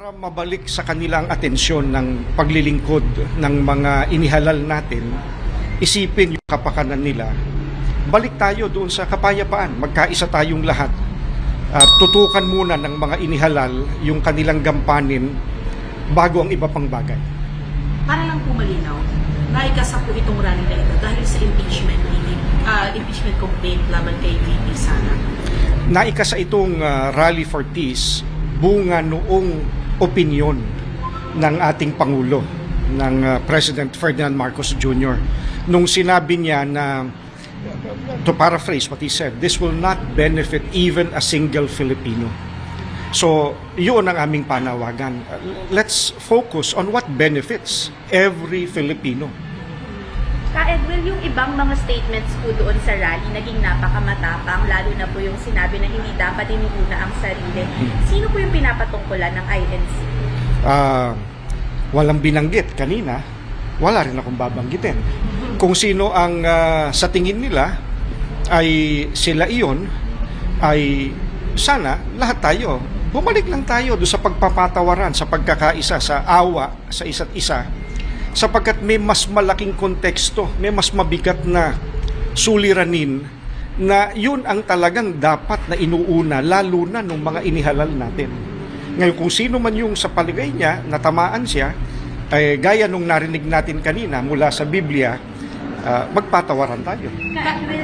Para mabalik sa kanilang atensyon ng paglilingkod ng mga inihalal natin, isipin yung kapakanan nila, balik tayo doon sa kapayapaan, magkaisa tayong lahat. At tutukan muna ng mga inihalal yung kanilang gampanin bago ang iba pang bagay. Para lang po malinaw, naikasa po itong rally na ito dahil sa impeachment ah, impeachment complaint laban kay VP Sara. Naikasa itong ah, Rally for Peace bunga noong opinyon ng ating Pangulo, ng ah, President Ferdinand Marcos Jr. Nung sinabi niya na, to paraphrase what he said, this will not benefit even a single Filipino. So, yun ang aming panawagan. Uh, Let's focus on what benefits every Filipino. Ka Edwin, yung ibang mga statements po doon sa rally naging napakamatapang, lalo na po yung sinabi na hindi dapat iniuna ang sarili. Sino po yung pinapatungkulan ng INC? Ah, walang binanggit kanina, wala rin akong babanggitin. Kung sino ang ah, sa tingin nila ay sila iyon, ay sana lahat tayo, bumalik lang tayo doon sa pagpapatawaran, sa pagkakaisa, sa awa sa isa't isa, sapagkat may mas malaking konteksto, may mas mabigat na suliranin na yun ang talagang dapat na inuuna, lalo na nung mga inihalal natin. Ngayon, kung sino man yung sa paligay niya, natamaan siya, eh, gaya nung narinig natin kanina mula sa Biblia, ah, magpatawaran tayo.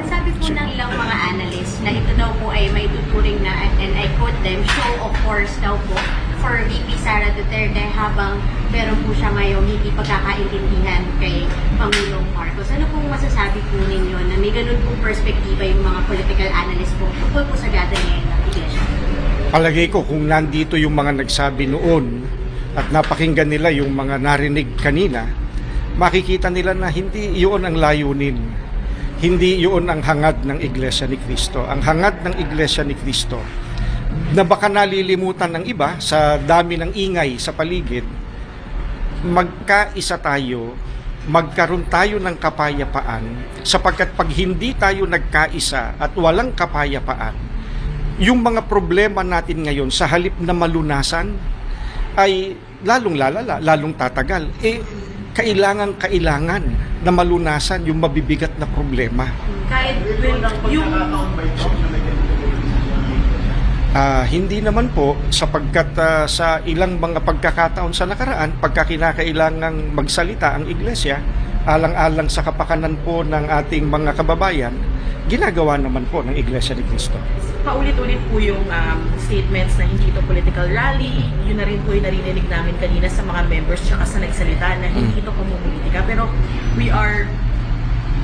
Sabi po ng ilang mga analysts na ito daw po ay may tuturing na, and I quote them, show of force daw po for VP Sara Duterte habang meron po siya ngayong hindi pagkakaintindihan kay Pangulong Marcos. Ano pong masasabi po ninyo na may ganun pong perspektiba yung mga political analysts po tungkol po sa gathering ngayon ng Iglesia? Palagay ko kung nandito yung mga nagsabi noon at napakinggan nila yung mga narinig kanina, makikita nila na hindi iyon ang layunin. Hindi iyon ang hangad ng Iglesia ni Cristo. Ang hangad ng Iglesia ni Cristo na baka nalilimutan ng iba sa dami ng ingay sa paligid, magkaisa tayo, magkaroon tayo ng kapayapaan sapagkat pag hindi tayo nagkaisa at walang kapayapaan, yung mga problema natin ngayon sa halip na malunasan ay lalong lalala, lalong tatagal. Eh, kailangan kailangan na malunasan yung mabibigat na problema. Ka Edwin, yung Ah, hindi naman po sapagkat ah, sa ilang mga pagkakataon sa nakaraan, pagka kinakailangang magsalita ang iglesia, alang-alang sa kapakanan po ng ating mga kababayan, ginagawa naman po ng Iglesia ni Cristo. paulit-ulit po yung um, statements na hindi ito political rally. Yun na rin po yung narinig namin kanina sa mga members tsaka sa nagsalita na hindi ito pumupolitika. Pero we are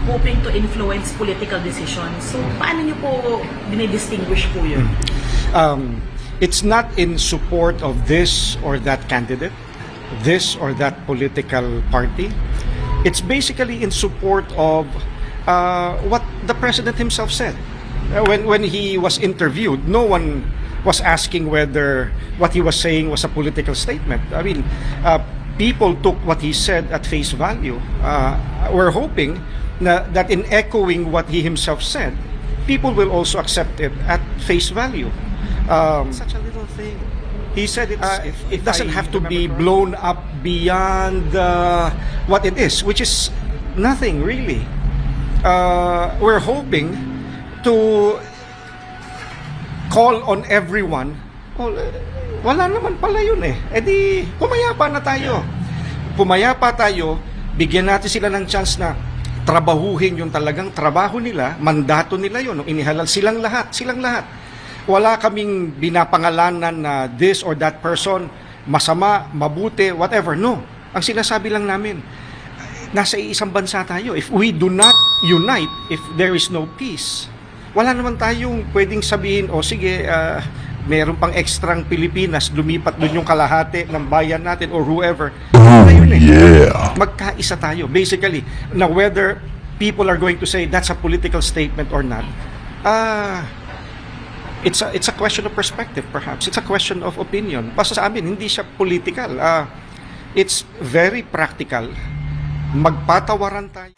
hoping to influence political decisions. So, paano nyo po dinidistinguish po yun? Um, it's not in support of this or that candidate, this or that political party. It's basically in support of uh, what the president himself said. Uh, When, when he was interviewed, no one was asking whether what he was saying was a political statement. I mean, uh, people took what he said at face value. Uh, we're hoping na, that in echoing what he himself said, people will also accept it at face value. Um, such a little thing. He said it's, uh, it doesn't have to be blown up beyond uh, what it is, which is nothing really. Uh, we're hoping to call on everyone. Oh, eh, wala naman pala yun eh. E di, pumayapa na tayo. Pumayapa tayo, bigyan natin sila ng chance na trabahuhin yung talagang trabaho nila, mandato nila yun, inihalal silang lahat, silang lahat. Wala kaming binapangalanan na this or that person, masama, mabuti, whatever. No. Ang sinasabi lang namin, nasa isang bansa tayo. If we do not unite, if there is no peace, wala naman tayong pwedeng sabihin, o sige, ah, meron pang ekstrang Pilipinas, lumipat doon yung kalahati ng bayan natin or whoever. Wala yun eh. Magkaisa tayo. Basically, na whether people are going to say that's a political statement or not, ah, it's a, it's a question of perspective perhaps. It's a question of opinion. Basta sa amin, hindi siya political. Ah, it's very practical. Magpatawaran tayo.